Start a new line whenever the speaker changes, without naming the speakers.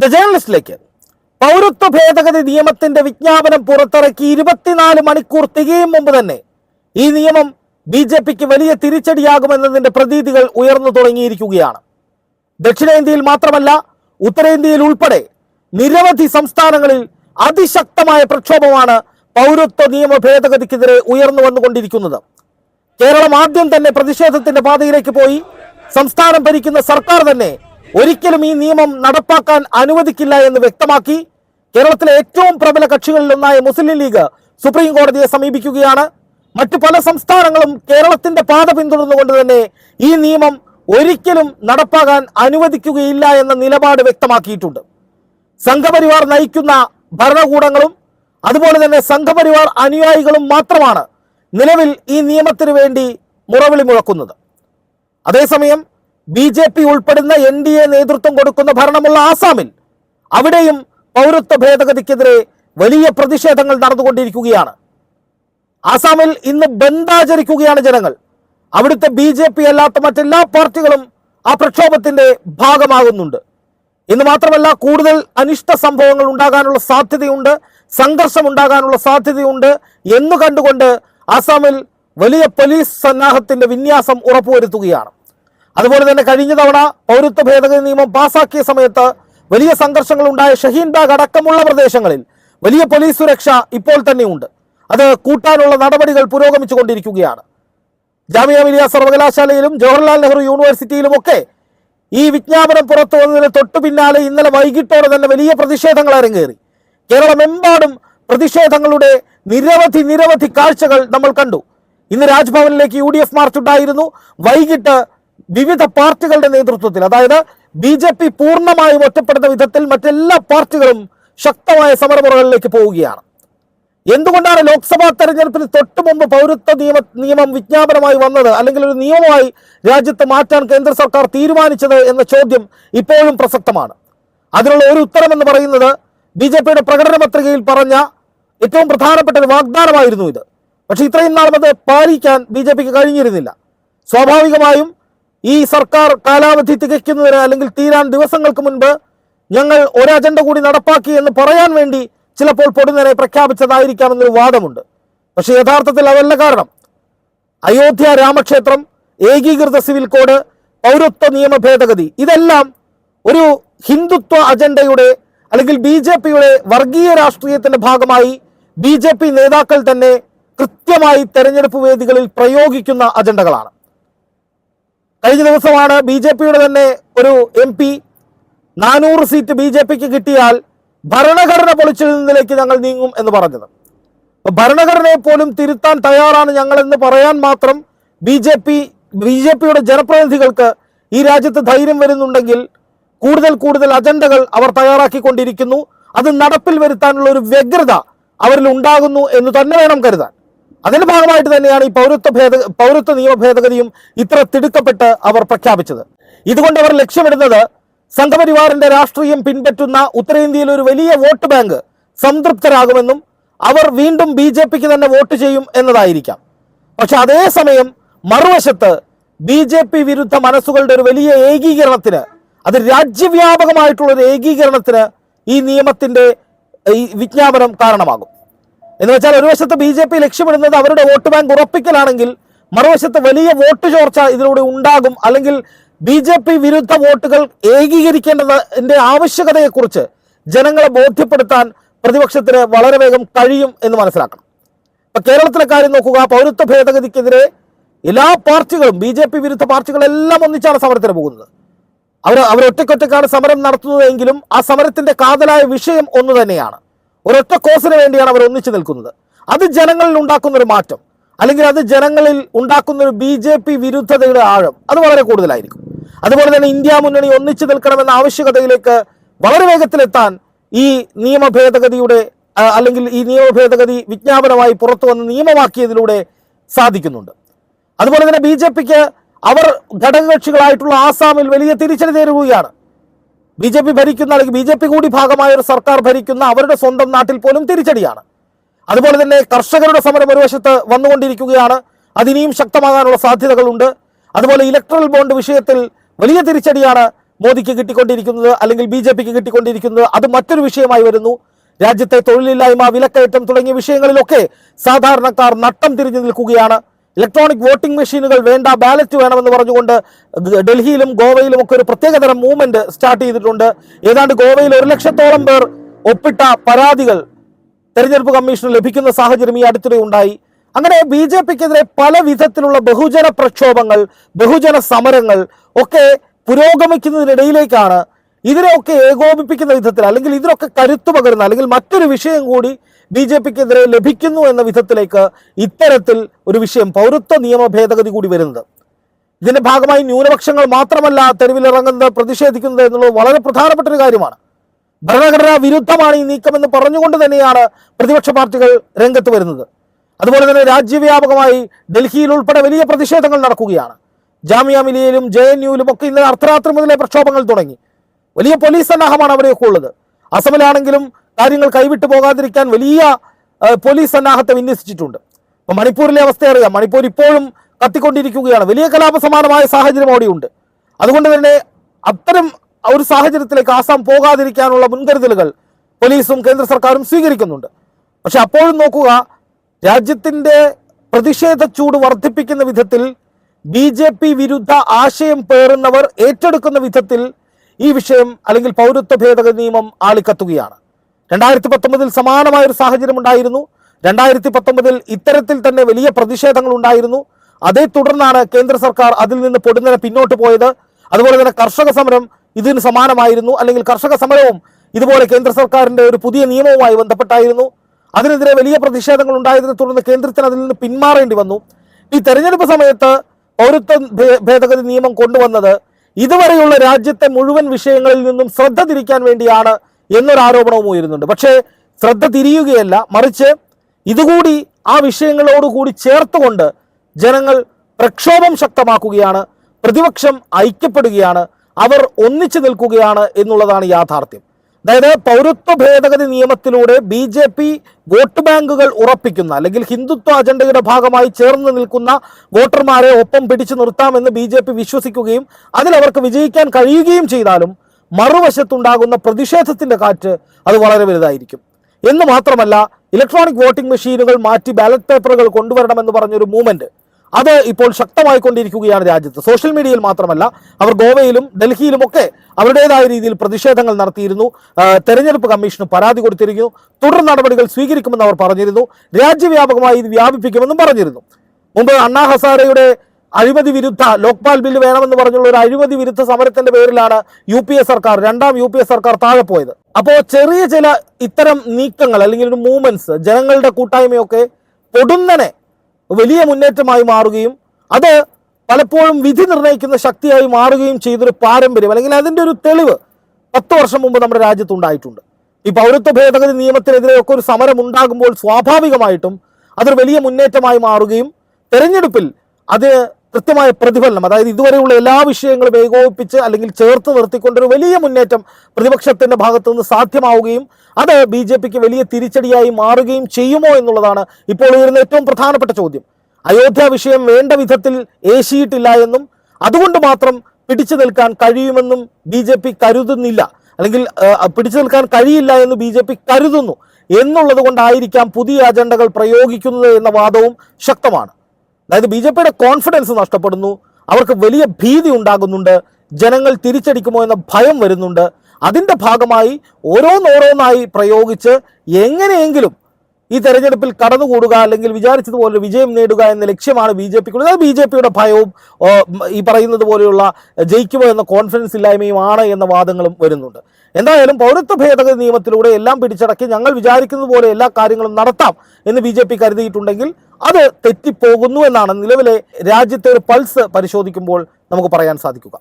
The ജേർണലിസ്റ്റിലേക്ക് പൗരത്വ ഭേദഗതി നിയമത്തിന്റെ വിജ്ഞാപനം പുറത്തിറക്കി ഇരുപത്തിനാല് മണിക്കൂർ തികയും മുമ്പ് തന്നെ ഈ നിയമം ബി ജെ പിക്ക് വലിയ തിരിച്ചടിയാകുമെന്നതിന്റെ പ്രതീതികൾ ഉയർന്നു തുടങ്ങിയിരിക്കുകയാണ്. ദക്ഷിണേന്ത്യയിൽ മാത്രമല്ല ഉത്തരേന്ത്യയിൽ ഉൾപ്പെടെ നിരവധി സംസ്ഥാനങ്ങളിൽ അതിശക്തമായ പ്രക്ഷോഭമാണ് പൗരത്വ നിയമ ഭേദഗതിക്കെതിരെ ഉയർന്നു വന്നുകൊണ്ടിരിക്കുന്നത്. കേരളം ആദ്യം തന്നെ പ്രതിഷേധത്തിന്റെ പാതയിലേക്ക് പോയി സംസ്ഥാനം ഭരിക്കുന്ന സർക്കാർ തന്നെ ഒരിക്കലും ഈ നിയമം നടപ്പാക്കാൻ അനുവദിക്കില്ല എന്ന് വ്യക്തമാക്കി കേരളത്തിലെ ഏറ്റവും പ്രബല കക്ഷികളിലൊന്നായ മുസ്ലിം ലീഗ് സുപ്രീം കോടതിയെ സമീപിക്കുകയാണ്. മറ്റു പല സംസ്ഥാനങ്ങളും കേരളത്തിന്റെ പാത പിന്തുടർന്നുകൊണ്ട് തന്നെ ഈ നിയമം ഒരിക്കലും നടപ്പാകാൻ അനുവദിക്കുകയില്ല എന്ന നിലപാട് വ്യക്തമാക്കിയിട്ടുണ്ട്. സംഘപരിവാർ നയിക്കുന്ന ഭരണകൂടങ്ങളും അതുപോലെ തന്നെ സംഘപരിവാർ അനുയായികളും മാത്രമാണ് നിലവിൽ ഈ നിയമത്തിനു വേണ്ടി മുറവിളി മുഴക്കുന്നത്. അതേസമയം ബി ജെ പി ഉൾപ്പെടുന്ന എൻ ഡി എ നേതൃത്വം കൊടുക്കുന്ന ഭരണമുള്ള ആസാമിൽ അവിടെയും പൗരത്വ ഭേദഗതിക്കെതിരെ വലിയ പ്രതിഷേധങ്ങൾ നടന്നുകൊണ്ടിരിക്കുകയാണ്. ആസാമിൽ ഇന്ന് ബന്ദാചരിക്കുകയാണ് ജനങ്ങൾ. അവിടുത്തെ ബി ജെ പി അല്ലാത്ത മറ്റെല്ലാ പാർട്ടികളും ആ പ്രക്ഷോഭത്തിന്റെ ഭാഗമാകുന്നുണ്ട്. ഇന്ന് മാത്രമല്ല കൂടുതൽ അനിഷ്ട സംഭവങ്ങൾ ഉണ്ടാകാനുള്ള സാധ്യതയുണ്ട് സംഘർഷം ഉണ്ടാകാനുള്ള സാധ്യതയുണ്ട് എന്ന് കണ്ടുകൊണ്ട് ആസാമിൽ വലിയ പോലീസ് സന്നാഹത്തിന്റെ വിന്യാസം ഉറപ്പുവരുത്തുകയാണ്. അതുപോലെ തന്നെ കഴിഞ്ഞ തവണ പൗരത്വ ഭേദഗതി നിയമം പാസാക്കിയ സമയത്ത് വലിയ സംഘർഷങ്ങൾ ഉണ്ടായ ഷഹീൻ ബാഗ് അടക്കമുള്ള പ്രദേശങ്ങളിൽ വലിയ പോലീസ് സുരക്ഷ ഇപ്പോൾ തന്നെയുണ്ട്. അത് കൂട്ടാനുള്ള നടപടികൾ പുരോഗമിച്ചു കൊണ്ടിരിക്കുകയാണ്. ജാമിയ മിലിയ സർവകലാശാലയിലും ജവഹർലാൽ നെഹ്റു യൂണിവേഴ്സിറ്റിയിലും ഒക്കെ ഈ വിജ്ഞാപനം പുറത്തു വന്നതിന് തൊട്ടു പിന്നാലെ ഇന്നലെ വൈകിട്ടോടെ തന്നെ വലിയ പ്രതിഷേധങ്ങൾ അരങ്ങേറി. കേരളമെമ്പാടും പ്രതിഷേധങ്ങളുടെ നിരവധി നിരവധി കാഴ്ചകൾ നമ്മൾ കണ്ടു. ഇന്ന് രാജ്ഭവനിലേക്ക് യു ഡി എഫ് മാർച്ച് ഉണ്ടായിരുന്നു വൈകിട്ട് വിവിധ പാർട്ടികളുടെ നേതൃത്വത്തിൽ അതായത് ബി ജെ പി പൂർണമായും ഒറ്റപ്പെടുന്ന വിധത്തിൽ മറ്റെല്ലാ പാർട്ടികളും ശക്തമായ സമരമുറകളിലേക്ക് പോവുകയാണ്. എന്തുകൊണ്ടാണ് ലോക്സഭാ തെരഞ്ഞെടുപ്പിന് തൊട്ടു മുമ്പ് പൗരത്വ നിയമ നിയമം വിജ്ഞാപനമായി വന്നത്? അല്ലെങ്കിൽ ഒരു നിയമമായി രാജ്യത്ത് മാറ്റാൻ കേന്ദ്ര സർക്കാർ തീരുമാനിച്ചത് എന്ന ചോദ്യം ഇപ്പോഴും പ്രസക്തമാണ്. അതിനുള്ള ഒരു ഉത്തരം എന്ന് പറയുന്നത് ബി ജെ പിയുടെ പ്രകടന പത്രികയിൽ പറഞ്ഞ ഏറ്റവും പ്രധാനപ്പെട്ട ഒരു വാഗ്ദാനമായിരുന്നു ഇത്. പക്ഷേ ഇത്രയും നാളും അത് പാലിക്കാൻ ബി ജെ പിക്ക് കഴിഞ്ഞിരുന്നില്ല. സ്വാഭാവികമായും ഈ സർക്കാർ കാലാവധി തികയ്ക്കുന്നതിന് അല്ലെങ്കിൽ തീരാൻ ദിവസങ്ങൾക്ക് മുൻപ് ഞങ്ങൾ ഒരു അജണ്ട കൂടി നടപ്പാക്കി എന്ന് പറയാൻ വേണ്ടി ചിലപ്പോൾ പൊടുന്നനെ പ്രഖ്യാപിച്ചതായിരിക്കാമെന്നൊരു വാദമുണ്ട്. പക്ഷേ യഥാർത്ഥത്തിൽ അതല്ല കാരണം. അയോധ്യ രാമക്ഷേത്രം ഏകീകൃത സിവിൽ കോഡ് പൗരത്വ നിയമ ഭേദഗതി ഇതെല്ലാം ഒരു ഹിന്ദുത്വ അജണ്ടയുടെ അല്ലെങ്കിൽ ബി ജെ പിയുടെ വർഗീയ രാഷ്ട്രീയത്തിന്റെ ഭാഗമായി ബി ജെ പി നേതാക്കൾ തന്നെ കൃത്യമായി തെരഞ്ഞെടുപ്പ് വേദികളിൽ പ്രയോഗിക്കുന്ന അജണ്ടകളാണ്. കഴിഞ്ഞ ദിവസമാണ് ബി ജെ പിയുടെ തന്നെ ഒരു എം പി നാനൂറ് സീറ്റ് ബി ജെ പിക്ക് കിട്ടിയാൽ ഭരണഘടന പൊളിച്ചെഴുന്നതിലേക്ക് ഞങ്ങൾ നീങ്ങും എന്ന് പറഞ്ഞത്. അപ്പൊ ഭരണഘടനയെ പോലും തിരുത്താൻ തയ്യാറാണ് ഞങ്ങൾ എന്ന് പറയാൻ മാത്രം B J P B J പിയുടെ ജനപ്രതിനിധികൾക്ക് ഈ രാജ്യത്ത് ധൈര്യം വരുന്നുണ്ടെങ്കിൽ കൂടുതൽ കൂടുതൽ അജണ്ടകൾ അവർ തയ്യാറാക്കിക്കൊണ്ടിരിക്കുന്നു. അത് നടപ്പിൽ വരുത്താനുള്ള ഒരു വ്യഗ്രത അവരിൽ ഉണ്ടാകുന്നു എന്ന് തന്നെ വേണം കരുതാൻ. അതിന്റെ ഭാഗമായിട്ട് തന്നെയാണ് ഈ പൗരത്വ ഭേദ പൗരത്വ നിയമ ഭേദഗതിയും ഇത്ര തിടുക്കപ്പെട്ട് അവർ പ്രഖ്യാപിച്ചത്. ഇതുകൊണ്ട് അവർ ലക്ഷ്യമിടുന്നത് സംഘപരിവാറിന്റെ രാഷ്ട്രീയം പിൻപറ്റുന്ന ഉത്തരേന്ത്യയിൽ ഒരു വലിയ വോട്ട് ബാങ്ക് സംതൃപ്തരാകുമെന്നും അവർ വീണ്ടും ബി ജെ പിക്ക് തന്നെ വോട്ട് ചെയ്യും എന്നതായിരിക്കാം. പക്ഷെ അതേസമയം മറുവശത്ത് ബി ജെ പി വിരുദ്ധ മനസ്സുകളുടെ ഒരു വലിയ ഏകീകരണത്തിന് അത് രാജ്യവ്യാപകമായിട്ടുള്ള ഒരു ഏകീകരണത്തിന് ഈ നിയമത്തിന്റെ ഈ വിജ്ഞാപനം കാരണമാകും. എന്ന് വെച്ചാൽ ഒരു വശത്ത് ബി ജെ പി ലക്ഷ്യമിടുന്നത് അവരുടെ വോട്ട് ബാങ്ക് ഉറപ്പിക്കലാണെങ്കിൽ മറുവശത്ത് വലിയ വോട്ട് ചോർച്ച ഇതിലൂടെ ഉണ്ടാകും. അല്ലെങ്കിൽ ബി ജെ പി വിരുദ്ധ വോട്ടുകൾ ഏകീകരിക്കേണ്ടതിന്റെ ആവശ്യകതയെക്കുറിച്ച് ജനങ്ങളെ ബോധ്യപ്പെടുത്താൻ പ്രതിപക്ഷത്തിന് വളരെ വേഗം കഴിയും എന്ന് മനസ്സിലാക്കണം. ഇപ്പൊ കേരളത്തിലെ കാര്യം നോക്കുക. പൗരത്വ ഭേദഗതിക്കെതിരെ എല്ലാ പാർട്ടികളും ബി ജെ പി വിരുദ്ധ പാർട്ടികളെല്ലാം ഒന്നിച്ചാണ് സമരത്തിന് പോകുന്നത്. അവർ അവരൊറ്റക്കൊറ്റക്കാണ് സമരം നടത്തുന്നതെങ്കിലും ആ സമരത്തിന്റെ കാതലായ വിഷയം ഒന്ന് തന്നെയാണ്. ഒരൊറ്റ കോസിന് വേണ്ടിയാണ് അവർ ഒന്നിച്ചു നിൽക്കുന്നത്. അത് ജനങ്ങളിൽ ഉണ്ടാക്കുന്ന ഒരു മാറ്റം. അല്ലെങ്കിൽ അത് ജനങ്ങളിൽ ഉണ്ടാക്കുന്ന ഒരു ബി ജെ പി വിരുദ്ധതയുടെ ആഴം. അത് വളരെ കൂടുതലായിരിക്കും. അതുപോലെ തന്നെ ഇന്ത്യ മുന്നണി ഒന്നിച്ചു നിൽക്കണമെന്ന ആവശ്യകതയിലേക്ക് വളരെ വേഗത്തിലെത്താൻ ഈ നിയമ ഭേദഗതിയുടെ അല്ലെങ്കിൽ ഈ നിയമ ഭേദഗതി വിജ്ഞാപനമായി പുറത്തു വന്ന് നിയമമാക്കിയതിലൂടെ സാധിക്കുന്നുണ്ട്. അതുപോലെ തന്നെ ബി ജെ പിക്ക് അവർ ഘടകകക്ഷികളായിട്ടുള്ള ആസാമിൽ വലിയ തിരിച്ചടി നേരിടുകയാണ്. ബി ജെ പി ഭരിക്കുന്ന അല്ലെങ്കിൽ ബി ജെ പി കൂടി ഭാഗമായ ഒരു സർക്കാർ ഭരിക്കുന്ന അവരുടെ സ്വന്തം നാട്ടിൽ പോലും തിരിച്ചടിയാണ്. അതുപോലെ തന്നെ കർഷകരുടെ സമരം ഒരു വശത്ത് വന്നുകൊണ്ടിരിക്കുകയാണ്. അതിനിയും ശക്തമാകാനുള്ള സാധ്യതകളുണ്ട്. അതുപോലെ ഇലക്ട്രൽ ബോണ്ട് വിഷയത്തിൽ വലിയ തിരിച്ചടിയാണ് മോദിക്ക് കിട്ടിക്കൊണ്ടിരിക്കുന്നത് അല്ലെങ്കിൽ ബി ജെ പിക്ക് കിട്ടിക്കൊണ്ടിരിക്കുന്നത്. അത് മറ്റൊരു വിഷയമായി വരുന്നു. രാജ്യത്തെ തൊഴിലില്ലായ്മ വിലക്കയറ്റം തുടങ്ങിയ വിഷയങ്ങളിലൊക്കെ സാധാരണക്കാർ നട്ടം തിരിഞ്ഞു നിൽക്കുകയാണ്. ഇലക്ട്രോണിക് വോട്ടിംഗ് മെഷീനുകൾ വേണ്ട ബാലറ്റ് വേണമെന്ന് പറഞ്ഞുകൊണ്ട് ഡൽഹിയിലും ഗോവയിലും ഒക്കെ ഒരു പ്രത്യേകതരം മൂവ്മെന്റ് സ്റ്റാർട്ട് ചെയ്തിട്ടുണ്ട്. ഏതാണ്ട് ഗോവയിൽ ഒരു ലക്ഷത്തോളം പേർ ഒപ്പിട്ട പരാതികൾ തെരഞ്ഞെടുപ്പ് കമ്മീഷന് ലഭിക്കുന്ന സാഹചര്യം ഈ അടുത്തിടെ ഉണ്ടായി. അങ്ങനെ ബി ജെ പിക്കെതിരെ പല വിധത്തിലുള്ള ബഹുജന പ്രക്ഷോഭങ്ങൾ ബഹുജന സമരങ്ങൾ ഒക്കെ പുരോഗമിക്കുന്നതിനിടയിലേക്കാണ് ഇതിനെയൊക്കെ ഏകോപിപ്പിക്കുന്ന വിധത്തിൽ അല്ലെങ്കിൽ ഇതിനൊക്കെ കരുത്തു പകരുന്ന അല്ലെങ്കിൽ മറ്റൊരു വിഷയം കൂടി ബി ജെ പിക്കെതിരെ ലഭിക്കുന്നു എന്ന വിധത്തിലേക്ക് ഇത്തരത്തിൽ ഒരു വിഷയം പൗരത്വ നിയമ ഭേദഗതി കൂടി വരുന്നത്. ഇതിന്റെ ഭാഗമായി ന്യൂനപക്ഷങ്ങൾ മാത്രമല്ല തെരുവിലിറങ്ങുന്നത് പ്രതിഷേധിക്കുന്നത് എന്നുള്ളത് വളരെ പ്രധാനപ്പെട്ട ഒരു കാര്യമാണ്. ഭരണഘടനാ വിരുദ്ധമാണ് ഈ നീക്കമെന്ന് പറഞ്ഞുകൊണ്ട് തന്നെയാണ് പ്രതിപക്ഷ പാർട്ടികൾ രംഗത്ത് വരുന്നത്. അതുപോലെ തന്നെ രാജ്യവ്യാപകമായി ഡൽഹിയിൽ ഉൾപ്പെടെ വലിയ പ്രതിഷേധങ്ങൾ നടക്കുകയാണ്. ജാമ്യ മിലിയയിലും ജെ എൻ യുവിലും ഒക്കെ ഇന്നലെ അർദ്ധരാത്രി മുതലേ പ്രക്ഷോഭങ്ങൾ തുടങ്ങി. വലിയ പോലീസ് സന്നാഹമാണ് അവിടെയൊക്കെ ഉള്ളത്. അസമിലാണെങ്കിലും കാര്യങ്ങൾ കൈവിട്ടു പോകാതിരിക്കാൻ വലിയ പോലീസ് സന്നാഹത്തെ വിന്യസിച്ചിട്ടുണ്ട്. ഇപ്പം മണിപ്പൂരിലെ അവസ്ഥ അറിയാം. മണിപ്പൂർ ഇപ്പോഴും കത്തിക്കൊണ്ടിരിക്കുകയാണ്. വലിയ കലാപ സമാനമായ സാഹചര്യം അവിടെയുണ്ട്. അതുകൊണ്ട് തന്നെ അത്തരം ഒരു സാഹചര്യത്തിലേക്ക് ആസാം പോകാതിരിക്കാനുള്ള മുൻകരുതലുകൾ പോലീസും കേന്ദ്ര സർക്കാരും സ്വീകരിക്കുന്നുണ്ട്. പക്ഷെ അപ്പോഴും നോക്കുക രാജ്യത്തിന്റെ പ്രതിഷേധ ചൂട് വർദ്ധിപ്പിക്കുന്ന വിധത്തിൽ ബി ജെ പി വിരുദ്ധ ആശയം പേറുന്നവർ ഏറ്റെടുക്കുന്ന വിധത്തിൽ ഈ വിഷയം അല്ലെങ്കിൽ പൗരത്വ ഭേദഗതി നിയമം ആളിക്കത്തുകയാണ്. രണ്ടായിരത്തി പത്തൊമ്പതിൽ സമാനമായ ഒരു സാഹചര്യം ഉണ്ടായിരുന്നു. രണ്ടായിരത്തി പത്തൊമ്പതിൽ ഇത്തരത്തിൽ തന്നെ വലിയ പ്രതിഷേധങ്ങൾ ഉണ്ടായിരുന്നു. അതേ തുടർന്നാണ് കേന്ദ്ര സർക്കാർ അതിൽ നിന്ന് പൊടുന്നനെ പിന്നോട്ട് പോയത്. അതുപോലെ തന്നെ കർഷക സമരം ഇതിന് സമാനമായിരുന്നു. അല്ലെങ്കിൽ കർഷക സമരവും ഇതുപോലെ കേന്ദ്ര സർക്കാരിന്റെ ഒരു പുതിയ നിയമവുമായി ബന്ധപ്പെട്ടായിരുന്നു. അതിനെതിരെ വലിയ പ്രതിഷേധങ്ങൾ ഉണ്ടായതിനെ തുടർന്ന് കേന്ദ്രത്തിന് അതിൽ നിന്ന് പിന്മാറേണ്ടി വന്നു. ഈ തെരഞ്ഞെടുപ്പ് സമയത്ത് പൗരത്വ ഭേദഗതി നിയമം കൊണ്ടുവന്നത് ഇതുവരെയുള്ള രാജ്യത്തെ മുഴുവൻ വിഷയങ്ങളിൽ നിന്നും ശ്രദ്ധ തിരിക്കാൻ വേണ്ടിയാണ് എന്നൊരു ആരോപണവും ഉയരുന്നുണ്ട്. പക്ഷേ ശ്രദ്ധ തിരിയുകയല്ല. മറിച്ച് ഇതുകൂടി ആ വിഷയങ്ങളോടുകൂടി ചേർത്തുകൊണ്ട് ജനങ്ങൾ പ്രക്ഷോഭം ശക്തമാക്കുകയാണ് പ്രതിപക്ഷം ഐക്യപ്പെടുകയാണ് അവർ ഒന്നിച്ചു നിൽക്കുകയാണ് എന്നുള്ളതാണ് യാഥാർത്ഥ്യം. അതായത് പൗരത്വ ഭേദഗതി നിയമത്തിലൂടെ ബി ജെ പി വോട്ട് ബാങ്കുകൾ ഉറപ്പിക്കുന്ന അല്ലെങ്കിൽ ഹിന്ദുത്വ അജണ്ടയുടെ ഭാഗമായി ചേർന്ന് നിൽക്കുന്ന വോട്ടർമാരെ ഒപ്പം പിടിച്ചു നിർത്താമെന്ന് ബി ജെ പി വിശ്വസിക്കുകയും അതിലവർക്ക് വിജയിക്കാൻ കഴിയുകയും ചെയ്താലും മറുവശത്തുണ്ടാകുന്ന പ്രതിഷേധത്തിന്റെ കാറ്റ് അത് വളരെ വലുതായിരിക്കും. എന്ന് മാത്രമല്ല ഇലക്ട്രോണിക് വോട്ടിംഗ് മെഷീനുകൾ മാറ്റി ബാലറ്റ് പേപ്പറുകൾ കൊണ്ടുവരണമെന്ന് പറഞ്ഞൊരു മൂവ്മെന്റ് അത് ഇപ്പോൾ ശക്തമായിക്കൊണ്ടിരിക്കുകയാണ് രാജ്യത്ത്. സോഷ്യൽ മീഡിയയിൽ മാത്രമല്ല അവർ ഗോവയിലും ഡൽഹിയിലും ഒക്കെ അവരുടേതായ രീതിയിൽ പ്രതിഷേധങ്ങൾ നടത്തിയിരുന്നു. തെരഞ്ഞെടുപ്പ് കമ്മീഷന് പരാതി കൊടുത്തിരിക്കുന്നു തുടർ നടപടികൾ സ്വീകരിക്കുമെന്ന് അവർ പറഞ്ഞിരുന്നു. രാജ്യവ്യാപകമായി ഇത് വ്യാപിപ്പിക്കുമെന്നും പറഞ്ഞിരുന്നു. മുമ്പ് അണ്ണാ ഹസാരയുടെ അഴിമതി വിരുദ്ധ ലോക്പാൽ ബില്ല് വേണമെന്ന് പറഞ്ഞുള്ള ഒരു അഴിമതി വിരുദ്ധ സമരത്തിന്റെ പേരിലാണ് യു പി എ സർക്കാർ രണ്ടാം യു പി എ സർക്കാർ താഴെ പോയത്. അപ്പോൾ ചെറിയ ചില ഇത്തരം നീക്കങ്ങൾ അല്ലെങ്കിൽ ഒരു മൂവ്മെന്റ്സ് ജനങ്ങളുടെ കൂട്ടായ്മയൊക്കെ പൊടുന്നനെ വലിയ മുന്നേറ്റമായി മാറുകയും അത് പലപ്പോഴും വിധി നിർണയിക്കുന്ന ശക്തിയായി മാറുകയും ചെയ്തൊരു പാരമ്പര്യം അല്ലെങ്കിൽ അതിന്റെ ഒരു തെളിവ് പത്ത് വർഷം മുമ്പ് നമ്മുടെ രാജ്യത്ത് ഉണ്ടായിട്ടുണ്ട്. ഈ പൗരത്വ ഭേദഗതി നിയമത്തിനെതിരെയൊക്കെ ഒരു സമരം ഉണ്ടാകുമ്പോൾ സ്വാഭാവികമായിട്ടും അതൊരു വലിയ മുന്നേറ്റമായി മാറുകയും തെരഞ്ഞെടുപ്പിൽ അത് കൃത്യമായ പ്രതിഫലനം അതായത് ഇതുവരെയുള്ള എല്ലാ വിഷയങ്ങളും ഏകോപിപ്പിച്ച് അല്ലെങ്കിൽ ചേർത്ത് നിർത്തിക്കൊണ്ടൊരു വലിയ മുന്നേറ്റം പ്രതിപക്ഷത്തിന്റെ ഭാഗത്തുനിന്ന് സാധ്യമാവുകയും അത് ബി ജെ പിക്ക് വലിയ തിരിച്ചടിയായി മാറുകയും ചെയ്യുമോ എന്നുള്ളതാണ് ഇപ്പോൾ ഉയരുന്ന ഏറ്റവും പ്രധാനപ്പെട്ട ചോദ്യം. അയോധ്യ വിഷയം വേണ്ട വിധത്തിൽ ഏശിയിട്ടില്ല എന്നും അതുകൊണ്ട് മാത്രം പിടിച്ചു നിൽക്കാൻ കഴിയുമെന്നും ബി ജെ പി കരുതുന്നില്ല. അല്ലെങ്കിൽ പിടിച്ചു നിൽക്കാൻ കഴിയില്ല എന്ന് ബി ജെ പി കരുതുന്നു. എന്നുള്ളത് കൊണ്ടായിരിക്കാം പുതിയ അജണ്ടകൾ പ്രയോഗിക്കുന്നത് എന്ന വാദവും ശക്തമാണ്. അതായത് ബി ജെ പിയുടെ കോൺഫിഡൻസ് നഷ്ടപ്പെടുന്നു. അവർക്ക് വലിയ ഭീതി ഉണ്ടാകുന്നുണ്ട്. ജനങ്ങൾ തിരിച്ചടിക്കുമോ എന്ന ഭയം വരുന്നുണ്ട്. അതിന്റെ ഭാഗമായി ഓരോന്നോരോന്നായി പ്രയോഗിച്ച് എങ്ങനെയെങ്കിലും ഈ തെരഞ്ഞെടുപ്പിൽ കടന്നുകൂടുക അല്ലെങ്കിൽ വിചാരിച്ചതുപോലെ വിജയം നേടുക എന്ന ലക്ഷ്യമാണ് ബി ജെ പിക്കുള്ളത്. ബി ജെ പിയുടെ ഭയവും ഈ പറയുന്നത് പോലെയുള്ള ജയിക്കുമോ എന്ന കോൺഫിഡൻസ് ഇല്ലായ്മയുമാണ് എന്ന വാദങ്ങളും വരുന്നുണ്ട്. എന്തായാലും പൗരത്വ ഭേദഗതി നിയമത്തിലൂടെ എല്ലാം പിടിച്ചടക്കി ഞങ്ങൾ വിചാരിക്കുന്നത് പോലെ എല്ലാ കാര്യങ്ങളും നടത്താം എന്ന് ബി കരുതിയിട്ടുണ്ടെങ്കിൽ അത് തെറ്റിപ്പോകുന്നു എന്നാണ് നിലവിലെ രാജ്യത്തെ ഒരു പൾസ് പരിശോധിക്കുമ്പോൾ നമുക്ക് പറയാൻ സാധിക്കുക.